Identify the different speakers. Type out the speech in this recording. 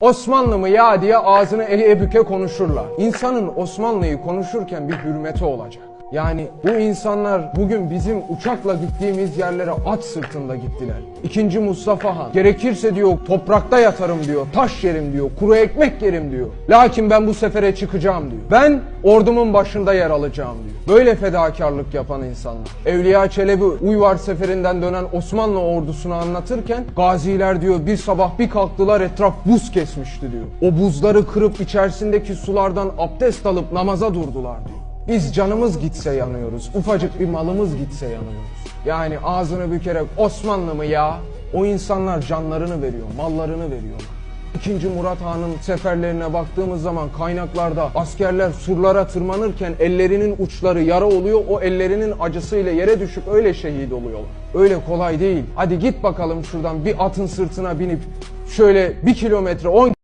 Speaker 1: Osmanlı mı ya diye ağzını eğe büke konuşurlar. İnsanın Osmanlı'yı konuşurken bir hürmeti olacak. Yani bu insanlar bugün bizim uçakla gittiğimiz yerlere at sırtında gittiler. İkinci Mustafa Han gerekirse diyor toprakta yatarım diyor, taş yerim diyor, kuru ekmek yerim diyor. Lakin ben bu sefere çıkacağım diyor. Ben ordumun başında yer alacağım diyor. Böyle fedakarlık yapan insanlar. Evliya Çelebi Uyvar seferinden dönen Osmanlı ordusunu anlatırken gaziler diyor bir sabah bir kalktılar etraf buz kesmişti diyor. O buzları kırıp içerisindeki sulardan abdest alıp namaza durdular diyor. Biz canımız gitse yanıyoruz. Ufacık bir malımız gitse yanıyoruz. Yani ağzını bükerek Osmanlı mı ya? O insanlar canlarını veriyor, mallarını veriyorlar. İkinci Murat Han'ın seferlerine baktığımız zaman kaynaklarda askerler surlara tırmanırken ellerinin uçları yara oluyor. O ellerinin acısıyla yere düşüp öyle şehit oluyorlar. Öyle kolay değil. Hadi git bakalım şuradan bir atın sırtına binip şöyle bir kilometre, on